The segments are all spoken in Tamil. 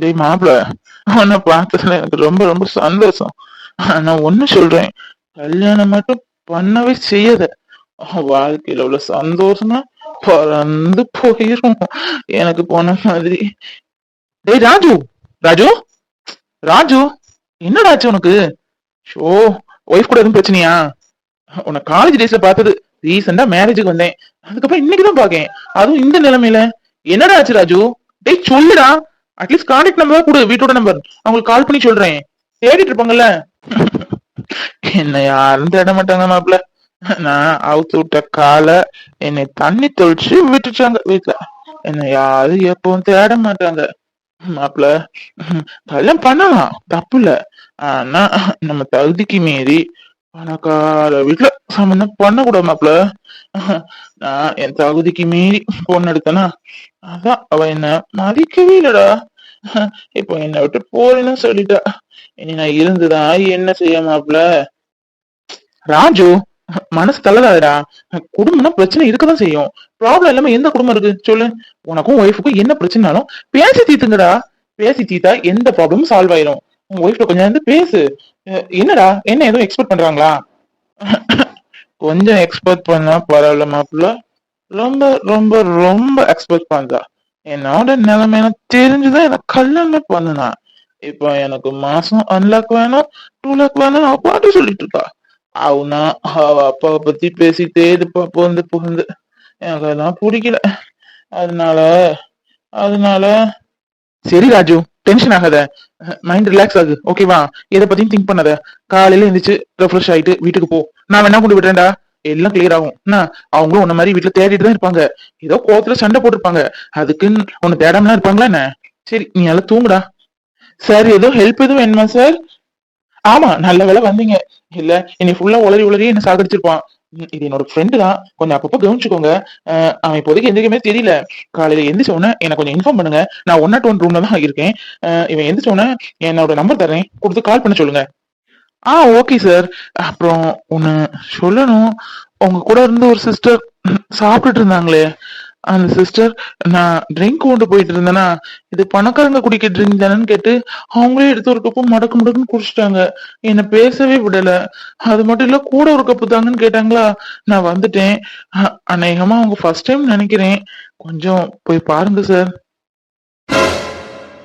டேய் மாப்பிள உன்னை பார்த்ததுல எனக்கு ரொம்ப ரொம்ப சந்தோஷம். நான் ஒண்ணு சொல்றேன் கல்யாணம் மட்டும் பண்ணவே செய்யாத. வாழ்க்கையில உள்ள சந்தோஷமா பறந்து போயிரும். எனக்கு போன மாதிரி. டேய் ராஜு ராஜு ராஜு என்னடா ஆச்சு உனக்கு? ஷோ ஒய்ஃப் கூட எதுவும் பிரச்சனையா? உன்னை காலேஜ் டேஸ்ல பார்த்தது ரீசெண்டா மேரேஜுக்கு வந்தேன். அதுக்கப்புறம் இன்னைக்குதான் பாக்கேன் அதுவும் இந்த நிலைமையில. என்னடா ஆச்சு ராஜு? டேய் சொல்லுடா. அட்லீஸ்ட் கான்டாக்ட் நம்பர் கொடு வீட்டோட நம்பர் அவங்களுக்கு கால் பண்ணி சொல்றேன். தேடிட்டு இருப்பாங்கல்ல. என்ன யாரும் தேட மாட்டாங்க மாப்பிள்ள. நான் அவுத்து விட்ட காலை என்னை தண்ணி தொழிச்சு விட்டுட்டாங்க வீட்டுல என்ன யாரும் எப்பவும் தேட மாட்டாங்க. மாப்பிள்ள கல்யாணம் பண்ணலாம். தப்பு இல்ல. ஆனா நம்ம தகுதிக்கு மீறி பணக்கார வீட்டுல சம்பந்தம் பண்ணக்கூடாது மாப்பிள்ள. நான் என் தகுதிக்கு மீறி பொண்ணு எடுத்தனா அதான் அவ என்ன மதிக்கவே இல்லடா. இப்போ என்ன விட்டு போறேன்னு சொல்லிட்டா. இனி நான் இருந்துதான் என்ன செய்ய மாப்ள ராஜு மனசு தள்ளதாதடா குடும்பம்னா பிரச்சனை இருக்கதான் செய்யும். ப்ராப்ளம் இல்லாம எந்த குடும்பம் இருக்கு? சொல்லு. உனக்கும் ஒய்ஃபுக்கும் என்ன பிரச்சனைனாலும் பேசி தீத்துங்கடா பேசி தீத்தா எந்த ப்ராப்ளமும் சால்வ் ஆயிரும். உங்க ஒய்ஃப்ல கொஞ்சம் இருந்து பேசு. என்னடா? என்ன எதுவும் எக்ஸ்பெக்ட் பண்றாங்களா? கொஞ்சம் எக்ஸ்பெக்ட் பண்ணா பரவாயில்ல மாப்பிள்ள ரொம்ப ரொம்ப ரொம்ப எக்ஸ்பெக்ட் பண்றா. என்னோட நிலைமையில தெரிஞ்சுதான் எனக்கு கல்யாணமே பண்ணனா. இப்ப எனக்கு மாசம் ஒன் லேக் வேணும் டூ லேக் வேணும் அவ பாட்டு சொல்லிட்டு இருக்கா. அவனா அவ அப்பாவை பத்தி பேசிட்டே இருப்பா புகுந்து புகுந்து. எனக்கு அதெல்லாம் பிடிக்கல. அதனால அதனால சரி ராஜு டென்ஷன் ஆகாத. மைண்ட் ரிலாக்ஸ் ஆகுது ஓகேவா எதை பத்தியும் திங்க் பண்ணாத. காலையில எந்திரிச்சு ரெஃப்ரெஷ் ஆயிட்டு வீட்டுக்கு போ. நான் வேணா கொண்டு விடுறேன்டா. எல்லாம் கிளியர் ஆகும். என்ன? அவங்களும் உன்ன மாதிரி வீட்டுல தேடிட்டு தான் இருப்பாங்க. ஏதோ கோவத்துல சண்டை போட்டிருப்பாங்க. அதுக்குன்னு உன்னை தேடாமலாம் இருப்பாங்களா என்ன? சரி நீ எல்லாம் தூங்குடா. சார் ஏதோ ஹெல்ப் எதுவும் வேணுமா சார் ஆமா நல்ல வேலை வந்தீங்க. இல்ல என்னை ஃபுல்லா உளறி உளறி என்ன சாகடிச்சிருப்பான். இது என்னோட ஃப்ரெண்டு தான். கொஞ்சம் அப்பப்போ கவனிச்சுக்கோங்க. அவன் இப்போதைக்கு எந்திரிக்கமே தெரியல. காலையில எந்திரிச்ச உடனே எனக்கு கொஞ்சம் இன்ஃபார்ம் பண்ணுங்க. நான் ஒன் நாட் ஒன் ரூம்ல தான் இருக்கேன். இவன் எந்திரிச்ச உடனே என்னோட நம்பர் தரேன் கொடுத்து கால் பண்ண சொல்லுங்க. ஆ ஓகே சார் அப்புறம் ஒன்று சொல்லணும். உங்க கூட இருந்து ஒரு சிஸ்டர் சாப்பிட்டுட்டு இருந்தாங்களே. அந்த சிஸ்டர் நான் ட்ரிங்க் கொண்டு போயிட்டு இருந்தேன்னா இது பணக்காரங்க குடிக்க ட்ரிங்க் தானேன்னு கேட்டு அவங்களே எடுத்து ஒரு கப்பு மடக்கு மடக்குன்னு குடிச்சிட்டாங்க. என்ன பேசவே விடல. அது மட்டும் இல்ல கூட ஒரு கப்பு தாங்கன்னு கேட்டாங்களா? நான் வந்துட்டேன். அநேகமா அவங்க ஃபர்ஸ்ட் டைம் நினைக்கிறேன். கொஞ்சம் போய் பாருங்க சார்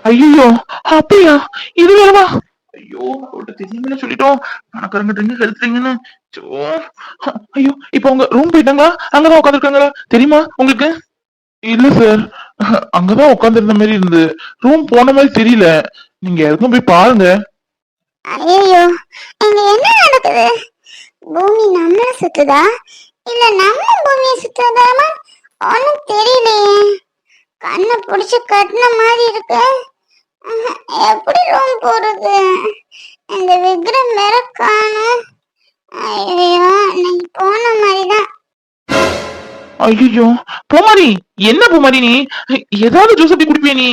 ஐயோ அப்படியா? இது வேறவா ஐயோ அவள்கிட்ட தெரியுமே சொல்லிட்டோம் பணக்காரங்க ஹெல்த் ட்ரிங்க்னு ஐயோ இப்போ அவங்க ரூம் போயிட்டாங்களா அங்கதான் உட்காந்துருக்காங்களா தெரியுமா உங்களுக்கு இல்ல சார் அங்கதான் உட்காந்துருந்த மாதிரி இருந்து ரூம் போன மாதிரி தெரியல நீங்க எதுக்கும் போய் பாருங்க ஐயோ இங்க என்ன நடக்குது பூமி நம்மள சுத்துதா இல்ல நம்ம பூமியை சுத்துதாமா ஒன்னும் தெரியலையே கண்ணை புடிச்சு கட்டின மாதிரி இருக்கு எப்படி ரூம் போறது? இந்த விக்ரம் வேற காணும். ஐயோ நீ போன மாதிரிதான். ஐயோ பூமாரி என்ன பூமாரி நீ? ஏதாவது ஜூஸ் அப்படி குடிப்பிய நீ?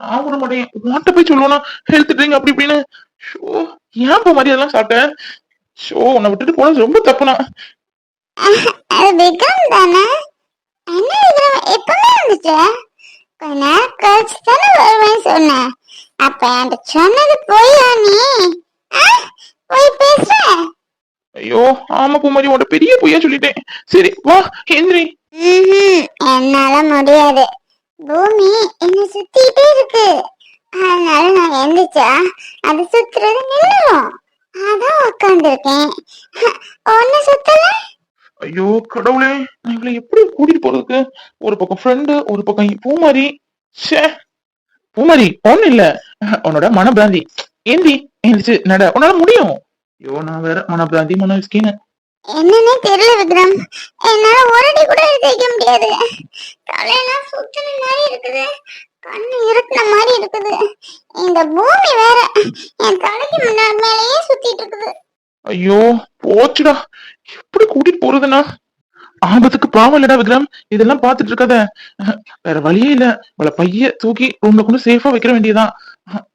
நான் விட மாட்டேன். உன்கிட்ட போய் சொல்லுவேனா ஹெல்த் ட்ரிங்க் அப்படி இப்படின்னு. ஷோ ஏன் பூமாரி அதெல்லாம் சாப்பிட்டேன் ஷோ உன்னை விட்டுட்டு போனது ரொம்ப தப்புனா விக்ரம் தானே? என்ன விக்ரம் எப்பவுமே இருந்துச்சு கொஞ்ச நேரம் கழிச்சு தானே வருவேன் சொன்னேன். அப்ப என்கிட்ட சொன்னது போயா நீ? போய் பேசுற ஐயோ ஆமா பூமாரி உன்ட பெரிய பொய்யா சொல்லிட்டேன். சரி வா ஹென்றி என்னால முடியாது. பூமி என்ன சுத்திட்டே இருக்கு. அதனால நான் எந்திரிச்சா அது சுத்துறது நின்றுடும் அதான் உட்காந்துருக்கேன் ஒன்னு சுத்தல? ஐயோ கடவுளே நான் இவளை எப்படி கூட்டிட்டு போறதுக்கு? ஒரு பக்கம் ஃப்ரெண்டு ஒரு பக்கம் பூமாரி. சே பூமாரி பொண்ணு இல்ல. உன்னோட மனபிராந்தி ஏந்தி ஏந்திச்சு நட உன்னால முடியும். ஐயோ நான் வேற மனபிராந்தி மன விஸ்கின்னு என்னன்னே தெரியல விக்ரம். என்னால ஒரு அடி கூட எடுத்து முடியாது. தலையெல்லாம் சுத்தின மாதிரி இருக்குது. கண்ணு இருட்டின மாதிரி இருக்குது. இந்த பூமி வேற என் தலைக்கு முன்னாடி மேலேயே சுத்தி ஐயோ போச்சுடா. எப்படி கூட்டிட்டு போறதுன்னா? ஆபத்துக்கு பாவம் இல்லடா விக்ரம். இதெல்லாம் பாத்துட்டு இருக்காத. வேற வழியே இல்ல. உங்களை பைய தூக்கி ரூம்ல கொண்டு சேஃபா வைக்கிற வேண்டியதான்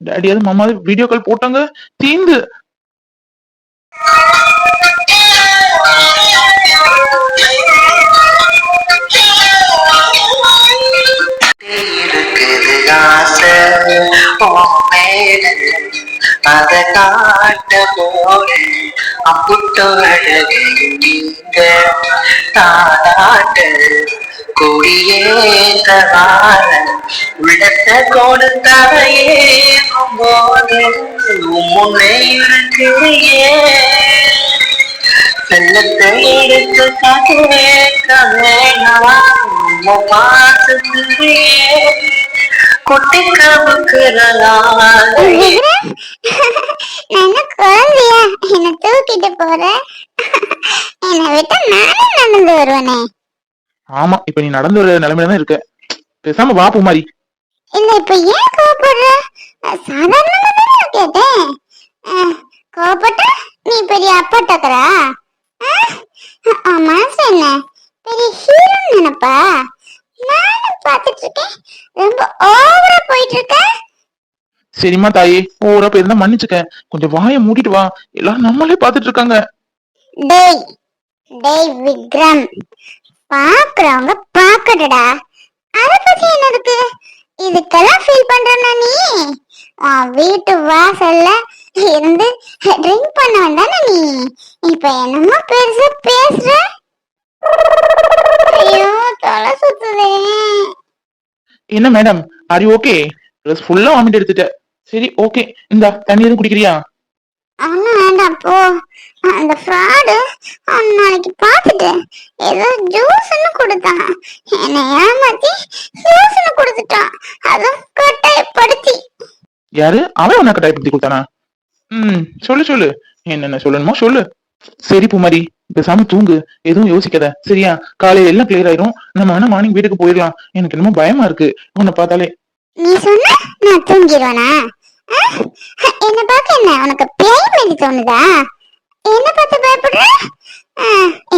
டேடியாவது மாமாவது வீடியோ கால் போட்டாங்க. தீந்து. அத காட்ட போறேன். அப்புட்டு நீங்க தாளாட்ட கொடியேற்ற உள்ளத்தை கொடுத்தவையே போது முன்னே இருக்கிறியே செல்லத்தை எடுத்து கேட்க வேணாம் குட்டி கவுக்குறலாம் விக்ரம் நான் என்ன குழந்தையா? என்ன தூக்கிட்டு போற? என்னை விட்டு நானே நடந்து வருவேனே. ஆமா இப்ப நீ நடந்து வர நிலைமையில தான் இருக்க. பேசாம வா பூமாரி. இல்ல இப்ப ஏன் கோவப்படுற? சாதாரணமா தானே கேட்டேன். அஹ், கோவப்பட்டா நீ பெரிய அப்பா டக்கரா மனசு என்ன? பெரிய ஹீரோ நினைப்பா? நானும் பாத்துட்டு இருக்கேன் ரொம்ப ஓவரா போயிட்டு இருக்க சரிம்மா தாயே ஓரா பேர் மன்னிச்சுக்க. கொஞ்சம் வாயை மூடிட்டு வா. எல்லாரும் நம்மளே பாத்துட்டு இருக்காங்க டேய் டேய் விக்ரம். பாக்குறவங்க பாக்கட்டுடா அத பத்தி என்ன இருக்கு இதுக்கெல்லாம் ஃபீல் பண்றனா நீ. வீட்டு வாசல்ல இருந்து ட்ரிங்க் பண்ண வந்தானே நீ. இப்ப என்னமோ பெருசா பேசுற. ஐயோ தலை சுத்துதே. என்ன மேடம் ஆர் ஓகே ட்ரெஸ் ஃபுல்லா வாமிட் எடுத்துட்ட. சரி ஓகே இந்தா தண்ணி எதுவும் குடிக்கிறியா? ஒன்னும் வேண்டாம் போ. அந்த ஃப்ராடு அவன் நாளைக்கு பார்த்துட்டு ஏதோ ஜூஸ்னு கொடுத்தான். என்னை ஏமாத்தி ஜூஸ்னு கொடுத்துட்டான். அதுவும் கட்டாயப்படுத்தி. யாரு? அவன் உனக்கு கட்டாயப்படுத்தி கொடுத்தானா? ம் சொல்லு சொல்லு. என்னென்ன சொல்லணுமோ சொல்லு. சரி பூமாரி பேசாம தூங்கு. எதுவும் யோசிக்காத. சரியா? காலையில எல்லாம் கிளியர் ஆயிரும். நம்ம ஆனா மார்னிங் வீட்டுக்கு போயிடலாம். எனக்கு என்னமோ பயமா இருக்கு. உன்னை பார்த்தாலே. நீ சொன்ன நான் தூங்கிடுவேனா? என்ன பார்க்க என்ன? உனக்கு பேய் மாதிரி தோணுதா? என்ன பார்த்து பயப்படுற?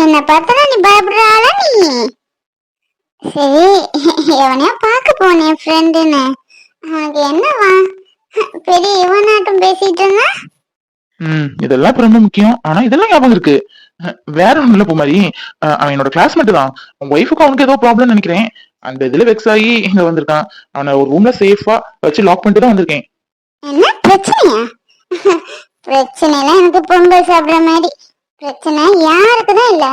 என்ன பார்த்தா நீ பயப்படுற ஆளா நீ? சரி எவனையா பார்க்க போனேன் ஃப்ரெண்டுன்னு அவனுக்கு என்னவா? பெரிய இவனாட்டம் பேசிட்டு இருந்தா ம். இதெல்லாம் ரொம்ப முக்கியம். ஆனா இதெல்லாம் ஞாபகம் இருக்கு. வேற ஒண்ணும் இல்ல பூமாரி. அவன் என்னோட கிளாஸ்மேட் தான். ஒய்ஃபுக்கு அவனுக்கு ஏதோ ப்ராப்ளம் நினைக்கிறேன். அந்த இதுல வெக்ஸ் ஆகி இங்க வந்திருக்கான். அவனை ஒரு ரூம்ல சேஃபா வச்சு லாக் பண்ணிட்டு தான் வந்திருக்கேன். என்ன? பிரச்சனையா? பிரச்சனைலாம் எனக்கு பொங்கல் சாப்பிடுற மாதிரி. பிரச்சனை யாருக்குதான் இல்ல.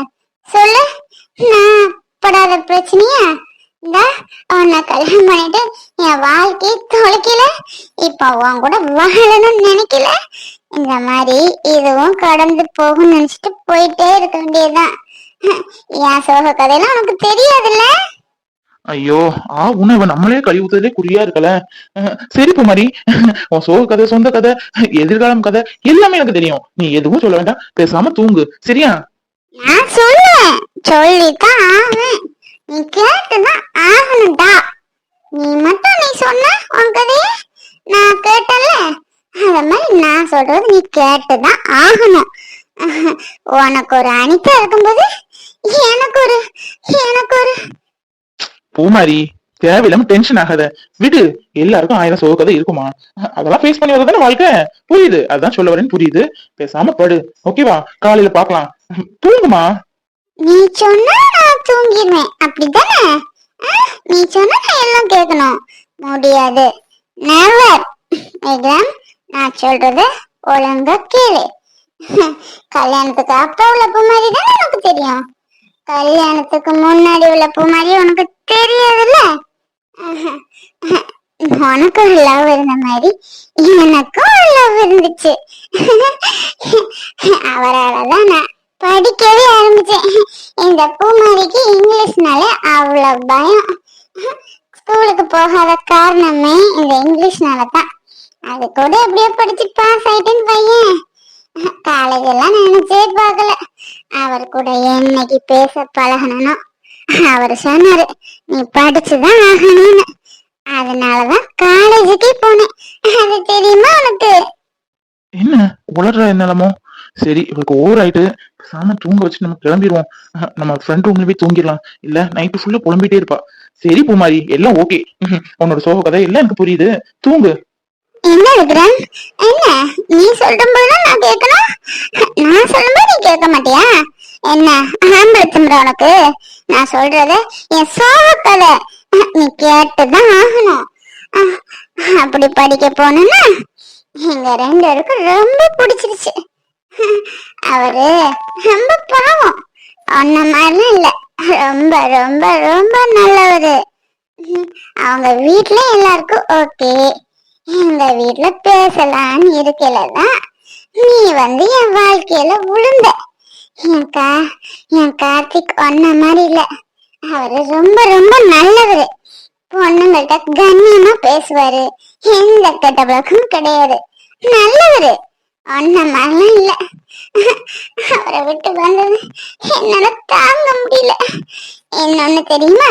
சொல்லு. நான் படாத பிரச்சனையா? இந்த உன்னை கல்யாணம் பண்ணிட்டு என் வாழ்க்கையை தொலைக்கல. இப்ப உன் கூட வாழணும்னு நினைக்கல. இந்த மாதிரி இதுவும் கடந்து போகும்னு நினைச்சிட்டு போயிட்டே இருக்க வேண்டியதுதான். என் சோக கதையெல்லாம் உனக்கு தெரியாதுல்ல? ஐயோ ஆ உன்னை இவன் நம்மளே கழுவி ஊத்துறதே குறியா இருக்கல. சரி பூமாரி உன் சோக கதை சொந்த கதை எதிர்காலம் கதை எல்லாமே எனக்கு தெரியும். நீ எதுவும் சொல்ல வேண்டாம் பேசாம தூங்கு. சரியா? நான் சொல்லுவேன். சொல்லித்தான் ஆவேன். நீ கேட்டுதான் ஆகணும்டா. நீ மட்டும் நீ சொன்ன உன் கதைய நான் கேட்டல அத மாதிரி நான் சொல்றது நீ கேட்டுதான் ஆகணும். உனக்கு ஒரு அனிதா இருக்கும்போது எனக்கு ஒரு எனக்கு ஒரு. பூமாரி தேவையில்லாம டென்ஷன் ஆகாத. விடு எல்லாருக்கும் ஆயிரம் சோக கதை இருக்குமா? அதெல்லாம் ஃபேஸ் பண்ணி வரதானே வாழ்க்கை? புரியுது அதான் சொல்ல வரேன்னு புரியுது. பேசாம படு. ஓகேவா காலையில பாக்கலாம் தூங்குமா? நீ சொன்னா நான் தூங்கிடுவேன். அப்படிதானே? நீ சொன்னா நான் எல்லாம் கேட்கணும். முடியாது. நெவர். மேடம் நான் சொல்றது ஒழுங்கா கேளு. கல்யாணத்துக்கு அப்ப உள்ள பூமாரி தானே உனக்கு தெரியும்? கல்யாணத்துக்கு முன்னாடி உள்ள பூமாரி உனக்கு தெரியாதுல்ல? உனக்கும் லவ் இருந்த மாதிரி எனக்கும் லவ் இருந்துச்சு. அவரால தான் நான் படிக்கவே ஆரம்பிச்சேன். இந்த பூமாரிக்கு இங்கிலீஷ்னாலே அவ்வளவு பயம். ஸ்கூலுக்கு போகாத காரணமே இந்த இங்கிலீஷ்னால தான் அது கூட எப்படியோ படிச்சுட்டு பாஸ் ஆயிட்டேன்னு பையன். காலேஜ் எல்லாம் நினைச்சே பார்க்கல. அவர் கூட என்னைக்கு பேச பழகணும் அவர் சொன்னாரு நீ படிச்சுதான் ஆகணும்னு. அதனாலதான் காலேஜுக்கே போனேன். அது தெரியுமா உனக்கு? என்ன? உளற நிலமோ சரி இவளுக்கு ஓவர் ஆயிட்டு பேசாம தூங்க வச்சு நம்ம கிளம்பிடுவோம். நம்ம ஃப்ரெண்ட் ரூம்ல போய் தூங்கிடலாம். இல்ல நைட்டு ஃபுல்லா புலம்பிட்டே இருப்பா. சரி பூமாரி எல்லாம் ஓகே உன்னோட சோக கதை எல்லாம் எனக்கு புரியுது. தூங்கு. என்ன விக்ரம் என்ன? நீ சொல்லும் போது நான் கேட்கணும். நான் சொல்லும் போது நீ கேட்க மாட்டியா? என்ன? ஆம்பளை திமிர உனக்கு. நான் சொல்றது என் சோக கதை நீ கேட்டுதான் ஆகணும். அப்படி படிக்க போனா எங்க ரெண்டு பேருக்கும் ரொம்ப பிடிச்சிருச்சு. அவரு ரொம்ப பாவம். ஒன்ன மாதிரிலாம் இல்ல. ரொம்ப ரொம்ப ரொம்ப நல்லவரு. ம், அவங்க வீட்ல எல்லாருக்கும் ஓகே இந்த வீட்ல பேசலான்னு இருக்கல தான் நீ வந்து என் வாழ்க்கையில விழுந்த என் கா என் கார்த்திக் ஒன்ன மாதிரி இல்ல. அவரு ரொம்ப ரொம்ப நல்லவரு. பொண்ணுங்கள்ட்ட கண்ணியமா பேசுவாரு. எந்த கெட்ட பழக்கம் கிடையாது. நல்லவரு. ஒன்ன மாதிரிலாம் இல்ல. அவரை விட்டு வந்தது என்னால தாங்க முடியல. என்னன்னு தெரியுமா?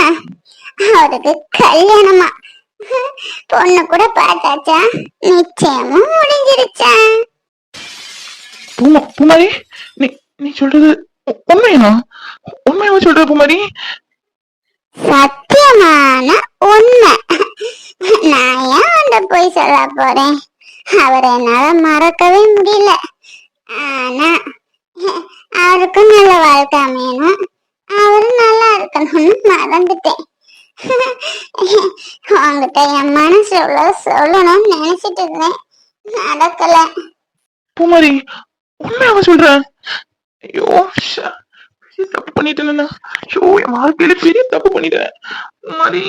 அவருக்கு கல்யாணமா. பொண்ணு கூட பார்த்தாச்சா? நிச்சயமும் முடிஞ்சிருச்சா? பூமா பூமாரி நீ நீ சொல்றது உண்மையா உண்மையாவா சொல்ற பூமாரி? சத்தியமான உண்மை. நான் ஏன் அந்த போய் சொல்ல போறேன்? அவரை என்னால மறக்கவே முடியல. ஆனா அவருக்கும் நல்ல வாழ்க்கை அமையணும். அவரும் நல்லா இருக்கணும்னு மறந்துட்டேன். உங்ககிட்ட என் மனசு எவ்வளவு சொல்லணும்னு நினைச்சிட்டு இருந்தேன். நடக்கல. பூமாரி உண்மையாவா சொல்ற? ஐயோ தப்பு பண்ணிட்டேனா ஐயோ என் வாழ்க்கையில பெரிய தப்பு பண்ணிட்டேன். Poomari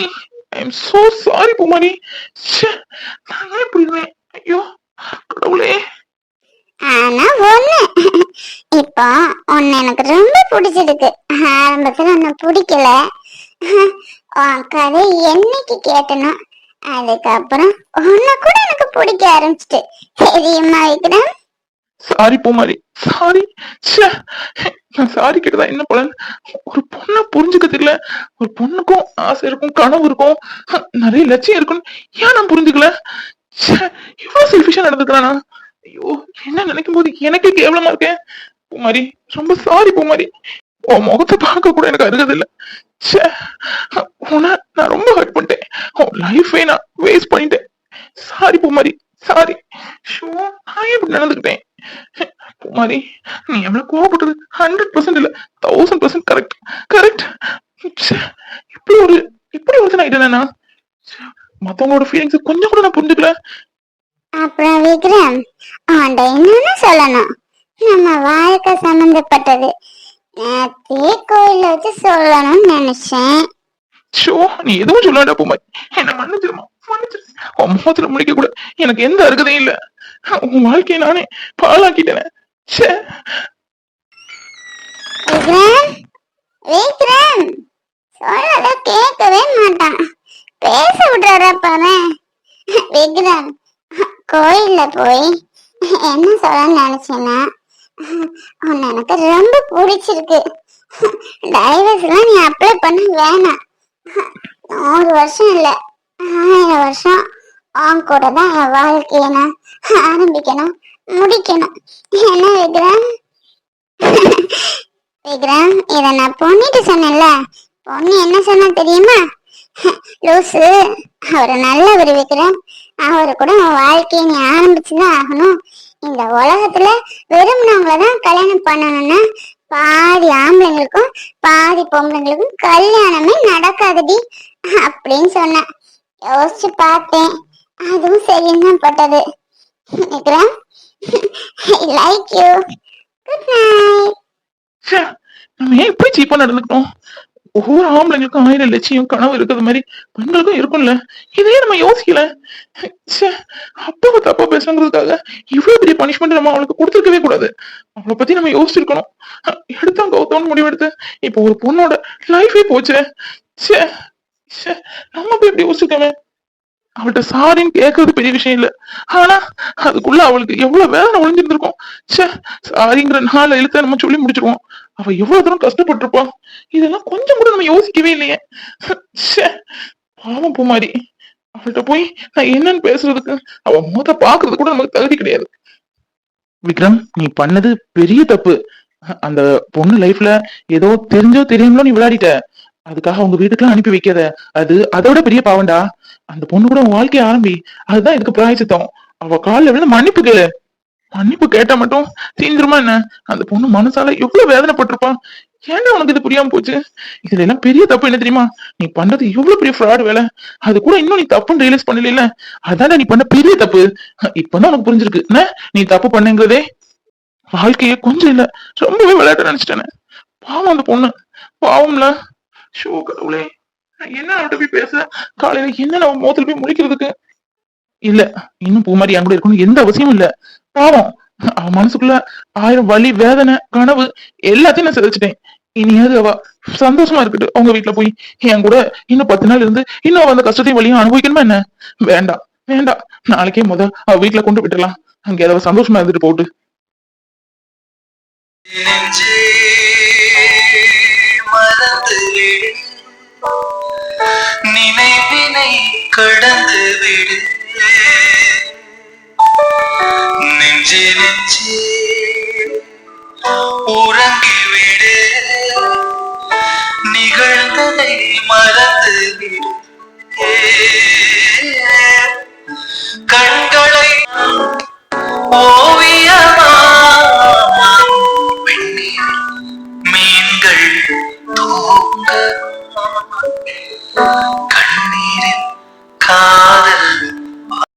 I am so sorry Poomari. நான் ஏன் இப்படி இருந்தேன்? ஐயோ கடவுளே. ஆனா ஒண்ணு இப்போ உன்னை எனக்கு ரொம்ப பிடிச்சிருக்கு. ஆரம்பத்துல உன்னை பிடிக்கல. உன் கதை என்னைக்கு கேட்டனோ அதுக்கப்புறம் உன்னை கூட எனக்கு பிடிக்க ஆரம்பிச்சிட்டு. தெரியுமா விக்ரம் சாரி பூமாரி. சாரி ச்சே, நான் சாரி கேட்டதா என்ன பலன் ஒரு பொண்ணை புரிஞ்சுக்க தெரியல. ஒரு பொண்ணுக்கும் ஆசை இருக்கும் கனவு இருக்கும். நிறைய லட்சியம் இருக்கும் ஏன் நான் புரிஞ்சுக்கல? ச்சே, இவ்வளவு செல்ஃபிஷா நடந்துக்கிறானா? ஐயோ என்ன நினைக்கும் போது எனக்கே கேவலமா இருக்கேன் பூமாரி ரொம்ப சாரி பூமாரி. உன் முகத்தை பார்க்க கூட எனக்கு அருகது இல்ல. ச்சே, உன்னை நான் ரொம்ப ஹர்ட் பண்ணிட்டேன். உன் லைஃபே நான் வேஸ்ட் பண்ணிட்டேன். சாரி பூமாரி. சாரி ஷோ நான் இப்படி நடந்துக்கிட்டேன்? பூமாரி நீ எவ்வளவு கோவப்பட்டது? ஹண்ட்ரட் பர்சன்ட் இல்ல. தௌசண்ட் பர்சன்ட் கரெக்ட் கரெக்ட் இப்படி ஒரு இப்படி ஒரு ஆயிட்டேன் நான் மத்தவங்களோட ஃபீலிங்ஸ் கொஞ்சம் கூட நான் புரிஞ்சுக்கல. அப்புறம் விக்ரம் உன்ட என்னன்னு சொல்லணும். நம்ம வாழ்க்கை சம்பந்தப்பட்டது நேத்தே கோயில்ல வச்சு சொல்லணும்னு நினைச்சேன். ஷோ நீ எதுவும் சொல்ல வேண்டாம் பூமாரி. என்ன மன்னிச்சிருமா? மன்னிச்சிரு. உன் முகத்துல முடிக்க கூட எனக்கு எந்த அருகதையும் இல்ல. உன் வாழ்க்கையை நானே பாழாக்கிட்டேனே. ச்சே. விக்ரம் விக்ரம். சொல்லத கேட்கவே மாட்டான். பேச விடுறாரா பாரு. விக்ரம் கோயில்ல போய் என்ன சொல்ல நினைச்சேன்னா உன்னை எனக்கு ரொம்ப பிடிச்சிருக்கு. டைவர்ஸ்லாம் நீ அப்ளை பண்ண வேணாம். நூறு வருஷம் இல்ல ஆயிரம் வருஷம் அவன் கூட தான் என் வாழ்க்கைய நான் ஆரம்பிக்கணும் முடிக்கணும். என்ன விக்ரம்? விக்ரம் இதை நான் பொண்ணிட்டு சொன்னேன்ல. பொண்ணு என்ன சொன்னா தெரியுமா? லூசு அவர் நல்லவர் விக்ரம். அவரு கூட உன் வாழ்க்கையை நீ ஆரம்பிச்சுதான் ஆகணும். இந்த உலகத்துல விரும்பினவங்கள தான் கல்யாணம் பண்ணணும்னா பாதி ஆம்பளைங்களுக்கும் பாதி பொம்பளைங்களுக்கும் கல்யாணமே நடக்காதுடி அப்படின்னு சொன்னேன். யோசிச்சு பார்த்தேன். அதுவும் சரின்னு பட்டது. Vikram like you good night நம்ம ஏன் இப்படி சீப்பா நடந்துக்கணும் ஒவ்வொரு ஆம்பளைங்களுக்கும் ஆயிரம் லட்சியம் கனவு இருக்கிறது மாதிரி பெண்களுக்கும் இருக்கும்ல. இதே நம்ம யோசிக்கல. ச்சே, அப்பாவை தப்பா பேசுங்கிறதுக்காக இவ்வளவு பெரிய பனிஷ்மெண்ட் நம்ம அவளுக்கு கொடுத்துருக்கவே கூடாது. அவளை பத்தி நம்ம யோசிச்சிருக்கணும். எடுத்தா கௌதம்னு முடிவெடுத்து. இப்போ ஒரு பொண்ணோட லைஃபே போச்சு. ச்சே, ச்சே, நம்ம போய் இப்படி யோசிக்கவே அவள்கிட்ட சாரின்னு கேட்கறது பெரிய விஷயம் இல்ல. ஆனா அதுக்குள்ள அவளுக்கு எவ்வளவு வேதனை ஒளிஞ்சிருந்திருக்கும். ச்சே சாரிங்கிற நாள் இழுத்த நம்ம சொல்லி முடிச்சிருவோம். அவ எவ்வளவு தூரம் கஷ்டப்பட்டிருப்பா? இதெல்லாம் கொஞ்சம் கூட நம்ம யோசிக்கவே இல்லையே. ச்சே பாவம் பூமாரி. அவள்கிட்ட போய் நான் என்னன்னு பேசுறதுக்கு அவ மூத்த பாக்குறது கூட நமக்கு தகுதி கிடையாது. விக்ரம் நீ பண்ணது பெரிய தப்பு. அந்த பொண்ணு லைஃப்ல ஏதோ தெரிஞ்சோ தெரியுமோ நீ விளையாடிட்ட. அதுக்காக உங்க வீட்டுக்குலாம் அனுப்பி வைக்காத. அது அதோட பெரிய பாவண்டா அந்த பொண்ணு கூட உன் வாழ்க்கைய ஆரம்பி. அதுதான் இதுக்கு பிராயச்சித்தம். அவ காலில் விழுந்து மன்னிப்பு கேளு. மன்னிப்பு கேட்டா மட்டும் தீந்துருமா என்ன? அந்த பொண்ணு மனசால எவ்வளவு வேதனைப்பட்டிருப்பான் ஏன்டா உனக்கு இது புரியாம போச்சு? இதுல எல்லாம் பெரிய தப்பு என்ன தெரியுமா? நீ பண்றது இவ்வளவு பெரிய ஃப்ராட் வேலை. அது கூட இன்னும் நீ தப்புன்னு ரியலைஸ் பண்ணல அதான்டா நீ பண்ண பெரிய தப்பு. இப்பதான் உனக்கு புரிஞ்சிருக்கு. என்ன? நீ தப்பு பண்ணுங்கிறதே வாழ்க்கையே கொஞ்சம் இல்ல. ரொம்பவே விளையாட்டு நினைச்சிட்டேனே. பாவம் அந்த பொண்ணு. பாவம்ல. ஷோ கடவுளே. என்ன அவட்ட போய் பேச? காலையில என்ன நம்ம மோத்துல போய் முடிக்கிறதுக்கு இல்ல. இன்னும் பூ மாதிரி என் கூட இருக்கணும் எந்த அவசியமும் இல்ல. பாவம். மனசுக்குள்ள ஆயிரம் வலி வேதனை கனவு எல்லாத்தையும் நான் சிதைச்சிட்டேன். இனியாவது அவ சந்தோஷமா இருக்கட்டு அவங்க வீட்டுல போய் என் கூட இன்னும் பத்து நாள் இருந்து இன்னும் அவ அந்த கஷ்டத்தையும் வழியும் அனுபவிக்கணுமா என்ன? வேண்டாம் வேண்டாம். நாளைக்கே முத அவ வீட்டுல கொண்டு விட்டுலாம் அங்க ஏதாவது சந்தோஷமா இருந்துட்டு போட்டு. நினைவினை கடந்து விடு.